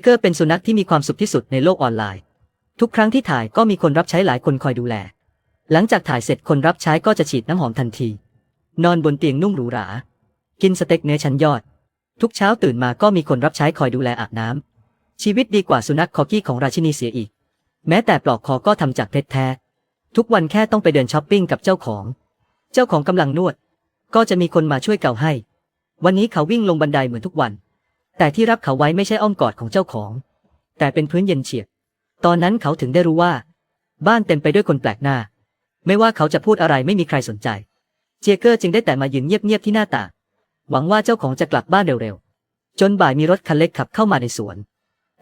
เกอร์เป็นสุนัขที่มีความสุขที่สุดในโลกออนไลน์ ทุกครั้งที่ถ่ายก็มีคนรับใช้หลายคนคอยดูแล หลังจากถ่ายเสร็จคนรับใช้ก็จะฉีดน้ำหอมทันที นอนบนเตียงนุ่มหรูหรา กินสเต็กเนื้อชั้นยอด ทุกเช้าตื่นมาก็มีคนรับใช้คอยดูแลอาบน้ำชีวิตดีกว่าสุนัขคอกี้ของราชินีเสียอีก แม้แต่ปลอกคอก็ทำจากเพชรแท้ ทุกวันแค่ต้องไปเดินช้อปปิ้งกับเจ้าของ เจ้าของกำลังนวด ก็จะมีคนมาช่วยเกาให้ วันนี้เขาวิ่งลงบันไดเหมือนทุกวัน แต่ที่รับเขาไว้ไม่ใช่อ้อมกอดของเจ้าของ แต่เป็นพื้นเย็นเฉียบ ตอนนั้นเขาถึงได้รู้ว่า บ้านเต็มไปด้วยคนแปลกหน้า ไม่ว่าเขาจะพูดอะไรไม่มีใครสนใจ เจเกอร์จึงได้แต่มายืนเงียบๆที่หน้าต่าง หวังว่าเจ้าของจะกลับบ้านเร็วๆ จนบ่ายมีรถคันเล็กขับเข้ามาในสวน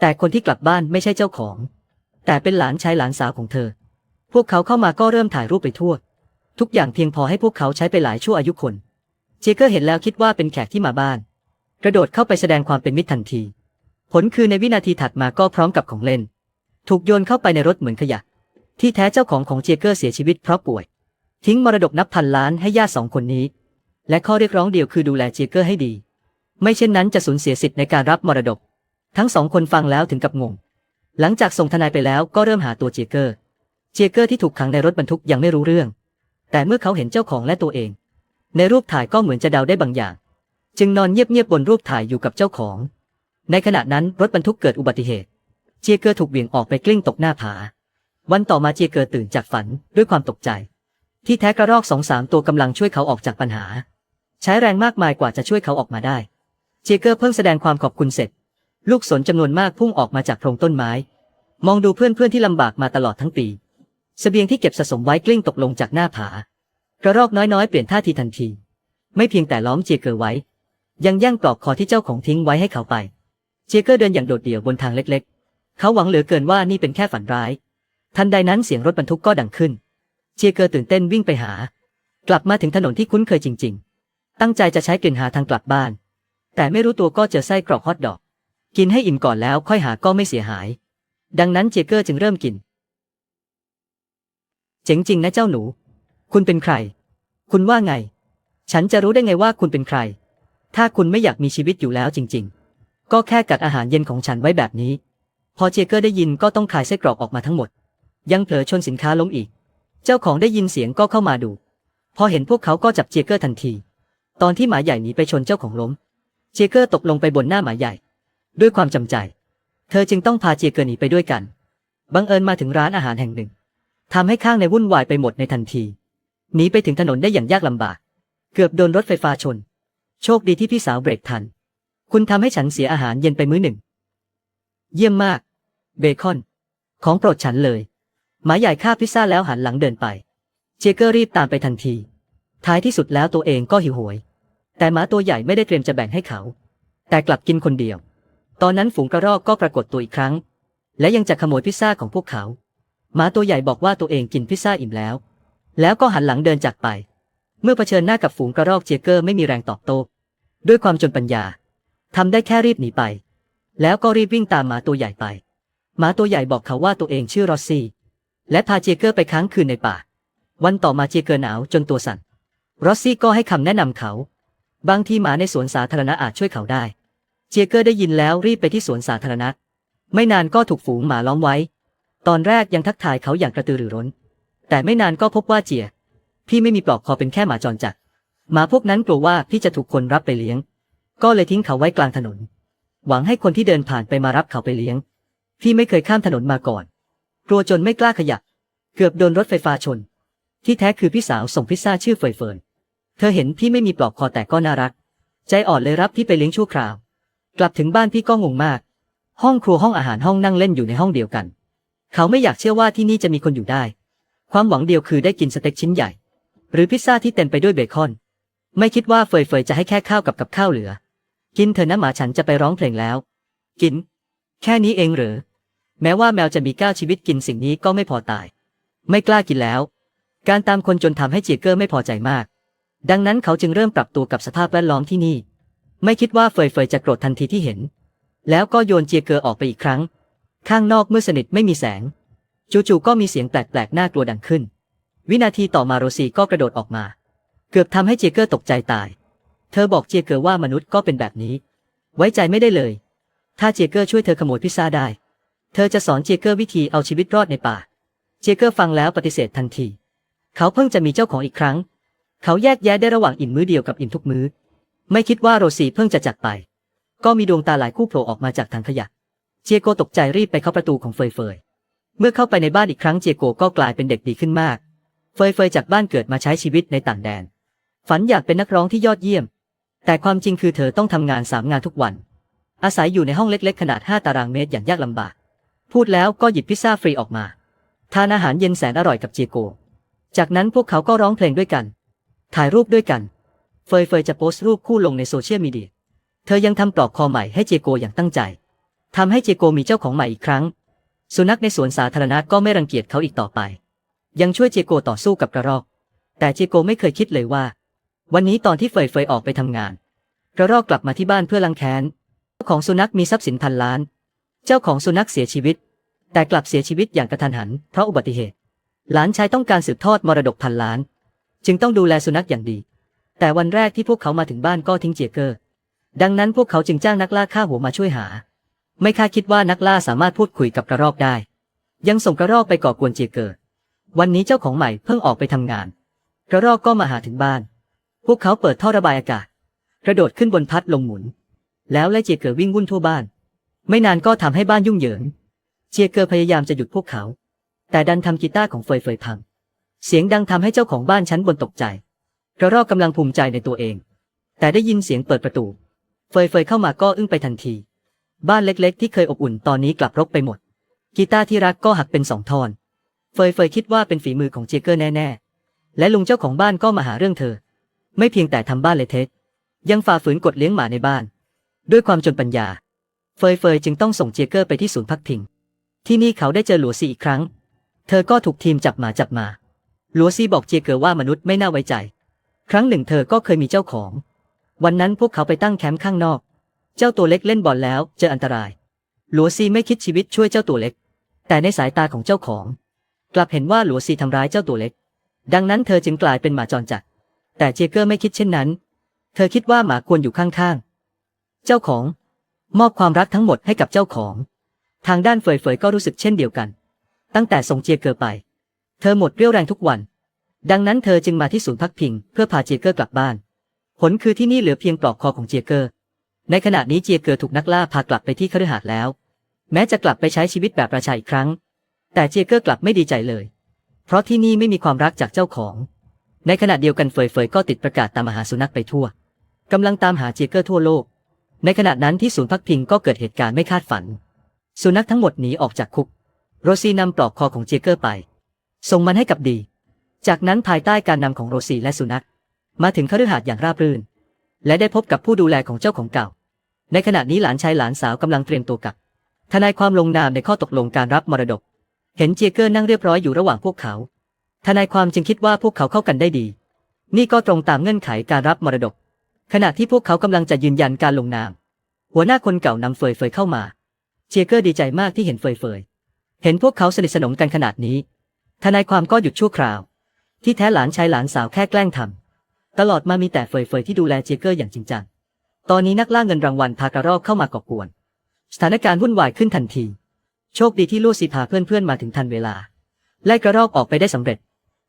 แต่คนที่กลับบ้านไม่ใช่เจ้าของ แต่เป็นหลานชายหลานสาวของเธอ พวกเขาเข้ามาก็เริ่มถ่ายรูปไปทั่ว ทุกอย่างเพียงพอให้พวกเขาใช้ไปหลายชั่วอายุคน เจเกอร์เห็นแล้วคิดว่าเป็นแขกที่มาบ้าน กระโดดเข้าไปแสดงความเป็นมิตรทันที ผลคือในวินาทีถัดมาก็พร้อมกับของเล่น ถูกโยนเข้าไปในรถเหมือนขยะ ที่แท้เจ้าของของเจเกอร์เสียชีวิตเพราะป่วย ทิ้งมรดกนับพันล้านให้ญาติสองคนนี้ และข้อเรียกร้องเดียวคือดูแลเจเกอร์ให้ดี ไม่เช่นนั้นจะสูญเสียสิทธิ์ในการรับมรดก ทั้งสองคนฟังแล้วถึงกับงง หลังจากส่งทนายไปแล้วก็เริ่มหาตัวเจเกอร์ เจเกอร์ที่ถูกขังในรถบรรทุกยังไม่รู้เรื่อง แต่เมื่อเขาเห็นเจ้าของและตัวเอง ในรูปถ่ายก็เหมือนจะเดาได้บางอย่าง จึงนอนเงียบๆบนรูปถ่ายอยู่กับเจ้าของ ในขณะนั้นรถบรรทุกเกิดอุบัติเหตุ เจเกอร์ถูกเหวี่ยงออกไปกลิ้งตกหน้าผา วันต่อมาเจเกอร์ตื่นจากฝันด้วยความตกใจ ที่แท้กระรอกสองสามตัวกำลังช่วยเขาออกจากปัญหา ใช้แรงมากมายกว่าจะช่วยเขาออกมาได้ เจเกอร์เพิ่งแสดงความขอบคุณเสร็จ ลูกสนจำนวนมากพุ่งออกมาจากโพรงต้นไม้ มองดูเพื่อนๆที่ลำบากมาตลอดทั้งปีเสบียงที่เก็บสะสมไว้กลิ้งตกลงจากหน้าผา กระรอกน้อยๆ เปลี่ยนท่าทีทันที ไม่เพียงแต่ล้อมเจเกอร์ไว้ ยังแย่งปลอกคอที่เจ้าของทิ้งไว้ให้เขาไป เจเกอร์เดินอย่างโดดเดี่ยวบนทางเล็กๆ เขาหวังเหลือเกินว่านี่เป็นแค่ฝันร้าย ทันใดนั้นเสียงรถบรรทุกก็ดังขึ้น เจเกอร์ตื่นเต้นวิ่งไปหา กลับมาถึงถนนที่คุ้นเคยจริง ๆ ตั้งใจจะใช้กลิ่นหาทางกลับบ้าน แต่ไม่รู้ตัวก็เจอไส้กรอกฮอทดอก กินให้อิ่มก่อนแล้วค่อยหาก็ไม่เสียหาย ดังนั้นเจเกอร์จึงเริ่มกิน เจ๋งจริงนะเจ้าหนู คุณเป็นใคร คุณว่าไง ฉันจะรู้ได้ไงว่าคุณเป็นใคร ถ้าคุณไม่อยากมีชีวิตอยู่แล้วจริง ๆ ก็แค่กัดอาหารเย็นของฉันไว้แบบนี้ พอเจเกอร์ได้ยินก็ต้องขายไส้กรอกออกมาทั้งหมด ยังเผลอชนสินค้าล้มอีก เจ้าของได้ยินเสียงก็เข้ามาดู พอเห็นพวกเขาก็จับเจเกอร์ทันที ตอนที่หมาใหญ่หนีไปชนเจ้าของล้ม เจเกอร์ตกลงไปบนหน้าหมาใหญ่ ด้วยความจำใจ เธอจึงต้องพาเจเกอร์หนีไปด้วยกัน บังเอิญมาถึงร้านอาหารแห่งหนึ่งทำให้ข้างในวุ่นวายไปหมดในทันทีหนีไปถึงถนนได้อย่างยากลำบาก เกือบโดนรถไฟฟ้าชน โชคดีที่พี่สาวเบรกทัน คุณทำให้ฉันเสียอาหารเย็นไปมื้อหนึ่ง เยี่ยมมาก เบคอน ของโปรดฉันเลย หมาใหญ่คาพิซซ่าแล้วหันหลังเดินไป เจเกอร์รีบตามไปทันที ท้ายที่สุดแล้วตัวเองก็หิวโหยแต่หมาตัวใหญ่ไม่ได้เตรียมจะแบ่งให้เขา แต่กลับกินคนเดียว ตอนนั้นฝูงกระรอกก็ปรากฏตัวอีกครั้ง และยังจะขโมยพิซซ่าของพวกเขา หมาตัวใหญ่บอกว่าตัวเองกินพิซซ่าอิ่มแล้ว แล้วก็หันหลังเดินจากไป เมื่อเผชิญหน้ากับฝูงกระรอกเจเกอร์ไม่มีแรงตอบโต้ด้วยความจนปัญญาทำได้แค่รีบหนีไป แล้วก็รีบวิ่งตามหมาตัวใหญ่ไปหมาตัวใหญ่บอกเขาว่าตัวเองชื่อรอสซี่ และพาเจเกอร์ไปค้างคืนในป่า วันต่อมาเจเกอร์หนาวจนตัวสั่นรอสซี่ก็ให้คำแนะนำเขา บางทีหมาในสวนสาธารณะอาจช่วยเขาได้ เจเกอร์ได้ยินแล้วรีบไปที่สวนสาธารณะ ไม่นานก็ถูกฝูงหมาล้อมไว้ ตอนแรกยังทักทายเขาอย่างกระตือรือร้น แต่ไม่นานก็พบว่าเจีย พี่ไม่มีปลอกคอเป็นแค่หมาจรจัดหมาพวกนั้นกลัวว่าพี่จะถูกคนรับไปเลี้ยง ก็เลยทิ้งเขาไว้กลางถนน หวังให้คนที่เดินผ่านไปมารับเขาไปเลี้ยง พี่ไม่เคยข้ามถนนมาก่อน กลัวจนไม่กล้าขยับ เกือบโดนรถไฟฟ้าชน ที่แท้คือพี่สาวส่งพิซซ่าชื่อเฟยเฟิร์นเธอเห็นพี่ไม่มีปลอกคอแต่ก็น่ารัก ใจอ่อนเลยรับพี่ไปเลี้ยงชั่วคราว กลับถึงบ้านพี่ก็งงมาก ห้องครัวห้องอาหารห้องนั่งเล่นอยู่ในห้องเดียวกัน เขาไม่อยากเชื่อว่าที่นี่จะมีคนอยู่ได้ ความหวังเดียวคือได้กินสเต็กชิ้นใหญ่ หรือพิซซ่าที่เต็มไปด้วยเบคอน ไม่คิดว่าเฟยเฟยจะให้แค่ข้าวกับกับข้าวเหลือ กินเถอะนะหมาฉันจะไปร้องเพลงแล้ว กิน แค่นี้เองเหรอ แม้ว่าแมวจะมีก้าวชีวิตกินสิ่งนี้ก็ไม่พอตาย ไม่กล้ากินแล้ว การตามคนจนทำให้เจียเกอร์ไม่พอใจมาก ดังนั้นเขาจึงเริ่มปรับตัวกับสภาพแวดล้อมที่นี่ ไม่คิดว่าเฟยเฟยจะโกรธทันทีที่เห็น แล้วก็โยนเจียเกอร์ออกไปอีกครั้ง ข้างนอกเมื่อสนิทไม่มีแสง จู่ๆก็มีเสียงแปลกๆน่ากลัวดังขึ้น วินาทีต่อมาโรซีก็กระโดดออกมา เกือบทำให้เจเกอร์ตกใจตาย เธอบอกเจเกอร์ว่ามนุษย์ก็เป็นแบบนี้ ไว้ใจไม่ได้เลย ถ้าเจเกอร์ช่วยเธอขโมยพิซซ่าได้ เธอจะสอนเจเกอร์วิธีเอาชีวิตรอดในป่า เจเกอร์ฟังแล้วปฏิเสธทันที เขาเพิ่งจะมีเจ้าของอีกครั้ง เขาแยกแยะได้ระหว่างอิ่มมื้อเดียวกับอิ่มทุกมื้อ ไม่คิดว่าโรซีเพิ่งจะจากไป ก็มีดวงตาหลายคู่โผล่ออกมาจากถังขยะ เจโกตกใจรีบไปเข้าประตูของเฟยเฟยเมื่อเข้าไปในบ้านอีกครั้งเจโกก็กลายเป็นเด็กดีขึ้นมาก เฟยเฟยจากบ้านเกิดมาใช้ชีวิตในต่างแดน ฝันอยากเป็นนักร้องที่ยอดเยี่ยม แต่ความจริงคือเธอต้องทำงานสามงานทุกวัน อาศัยอยู่ในห้องเล็กๆ ขนาด 5 ตารางเมตรอย่างยากลำบาก พูดแล้วก็หยิบพิซซ่าฟรีออกมา ทานอาหารเย็นแสนอร่อยกับเจโก จากนั้นพวกเขาก็ร้องเพลงด้วยกัน ถ่ายรูปด้วยกัน เฟยเฟยจะโพสต์รูปคู่ลงในโซเชียลมีเดีย เธอยังทำปลอกคอใหม่ให้เจโกอย่างตั้งใจทำให้เจโกมีเจ้าของใหม่อีกครั้ง สุนัขในสวนสาธารณะก็ไม่รังเกียจเขาอีกต่อไป ยังช่วยเจโกต่อสู้กับกระรอก แต่เจโกไม่เคยคิดเลยว่า วันนี้ตอนที่เฟยเฟยออกไปทำงาน กระรอกกลับมาที่บ้านเพื่อลังแค้นเจ้าของสุนัขมีทรัพย์สินพันล้าน เจ้าของสุนัขเสียชีวิต แต่กลับเสียชีวิตอย่างกระทันหัน เพราะอุบัติเหตุ หลานชายต้องการสืบทอดมรดกพันล้าน จึงต้องดูแลสุนัขอย่างดี แต่วันแรกที่พวกเขามาถึงบ้านก็ทิ้งเจเกอร์ ดังนั้นพวกเขาจึงจ้างนักล่าฆ่าหัวมาช่วยหา ไม่คาดคิดว่านักล่าสามารถพูดคุยกับกระรอกได้ ยังส่งกระรอกไปก่อกวนเจเกอร์ วันนี้เจ้าของใหม่เพิ่งออกไปทำงาน กระรอกก็มาหาถึงบ้าน พวกเขาเปิดท่อระบายอากาศ กระโดดขึ้นบนพัดลมหมุน แล้วไล่เจียเกอวิ่งวุ่นทั่วบ้าน ไม่นานก็ทำให้บ้านยุ่งเหยิง เจียเกอพยายามจะหยุดพวกเขา แต่ดันทำกีตาร์ของเฟยเฟยพัง เสียงดังทำให้เจ้าของบ้านชั้นบนตกใจ กระรอกกำลังภูมิใจในตัวเอง แต่ได้ยินเสียงเปิดประตู เฟยเฟยเข้ามาก็อึ้งไปทันที บ้านเล็กๆ ที่เคยอบอุ่นตอนนี้กลับรกไปหมด กีตาร์ที่รักก็หักเป็นสองท่อน เฟยเฟยคิดว่าเป็นฝีมือของเจเกอร์แน่ๆ และลุงเจ้าของบ้านก็มาหาเรื่องเธอ ไม่เพียงแต่ทำบ้านเละเทะยังฝ่าฝืนกฎเลี้ยงหมาในบ้าน ด้วยความจนปัญญา เฟยเฟยจึงต้องส่งเจเกอร์ไปที่ศูนย์พักพิง ที่นี่เขาได้เจอหลัวซีอีกครั้ง เธอก็ถูกทีมจับหมาจับมา หลัวซีบอกเจเกอร์ว่ามนุษย์ไม่น่าไว้ใจ ครั้งหนึ่งเธอก็เคยมีเจ้าของ วันนั้นพวกเขาไปตั้งแคมป์ข้างนอก เจ้าตัวเล็กเล่นบอลแล้วเจออันตราย หลัวซีไม่คิดชีวิตช่วยเจ้าตัวเล็ก แต่ในสายตาของเจ้าของ กลับเห็นว่าหลัวซีทำร้ายเจ้าตัวเล็ก ดังนั้นเธอจึงกลายเป็นหมาจรจัด แต่เจเกอร์ไม่คิดเช่นนั้น เธอคิดว่าหมาควรอยู่ข้างๆ เจ้าของ มอบความรักทั้งหมดให้กับเจ้าของ ทางด้านเฟยเฟยก็รู้สึกเช่นเดียวกัน ตั้งแต่ส่งเจเกอร์ไป เธอหมดเรี่ยวแรงทุกวัน ดังนั้นเธอจึงมาที่ศูนย์พักพิง เพื่อพาเจเกอร์กลับบ้าน ผลคือที่นี่เหลือเพียงปลอกคอของเจเกอร์ ในขณะนี้เจเกอร์ถูกนักล่าพากลับไปที่คฤหาสน์แล้ว แม้จะกลับไปใช้ชีวิตแบบประชาอีกครั้ง แต่เจียเกอร์กลับไม่ดีใจเลย เพราะที่นี่ไม่มีความรักจากเจ้าของ ในขณะเดียวกันเฟยเฟยก็ติดประกาศตามหาสุนัขไปทั่วกำลังตามหาเจียเกอร์ทั่วโลก ในขณะนั้นที่ศูนย์พักพิงก็เกิดเหตุการณ์ไม่คาดฝัน สุนัขทั้งหมดหนีออกจากคุก โรซีนำปลอกคอของเจเกอร์ไป ส่งมันให้กับดี จากนั้นภายใต้การนำของโรซีและสุนัข มาถึงคฤหาสน์อย่างราบรื่น และได้พบกับผู้ดูแลของเจ้าของเก่า ในขณะนี้หลานชายหลานสาวกำลังเตรียมตัวกับ ทนายความลงนามในข้อตกลงการรับมรดก เห็นเจเกอร์นั่งเรียบร้อยอยู่ระหว่างพวกเขา ทนายความจึงคิดว่าพวกเขาเข้ากันได้ดี นี่ก็ตรงตามเงื่อนไขการรับมรดก ขณะที่พวกเขากำลังจะยืนยันการลงนาม หัวหน้าคนเก่านำเฟยเฟยเข้ามา เจเกอร์ดีใจมากที่เห็นเฟยเฟย เห็นพวกเขาสนิทสนมกันขนาดนี้ ทนายความก็หยุดชั่วคราว ที่แท้หลานชายหลานสาวแค่แกล้งทำตลอดมามีแต่เฟยเฟยที่ดูแลเจเกอร์อย่างจริงจัง ตอนนี้นักล่าเงินรางวัลพากระรอกเข้ามาก่อกวน สถานการณ์วุ่นวายขึ้นทันที โชคดีที่ลูซีพาเพื่อนๆมาถึงทันเวลา ไล่กระรอกออกไปได้สำเร็จ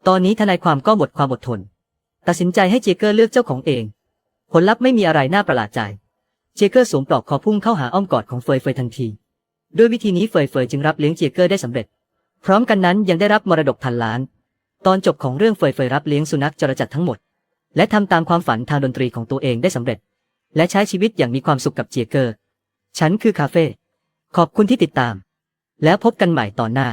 ตอนนี้ทนายความก็หมดความอดทน ตัดสินใจให้เจเกอร์เลือกเจ้าของเอง ผลลัพธ์ไม่มีอะไรน่าประหลาดใจ เจเกอร์สวมปลอกคอพุ่งเข้าหาอ้อมกอดของเฟยเฟยทันทีด้วยวิธีนี้เฟยเฟยจึงรับเลี้ยงเจเกอร์ได้สำเร็จ พร้อมกันนั้นยังได้รับมรดกพันล้าน ตอนจบของเรื่องเฟยเฟยรับเลี้ยงสุนัขจรจัดทั้งหมด และทำตามความฝันทางดนตรีของตัวเองได้สำเร็จ และใช้ชีวิตอย่างมีความสุขกับเจเกอร์ ฉันคือคาเฟ่ขอบคุณที่ติดตาม แล้วพบกันใหม่ตอนหน้า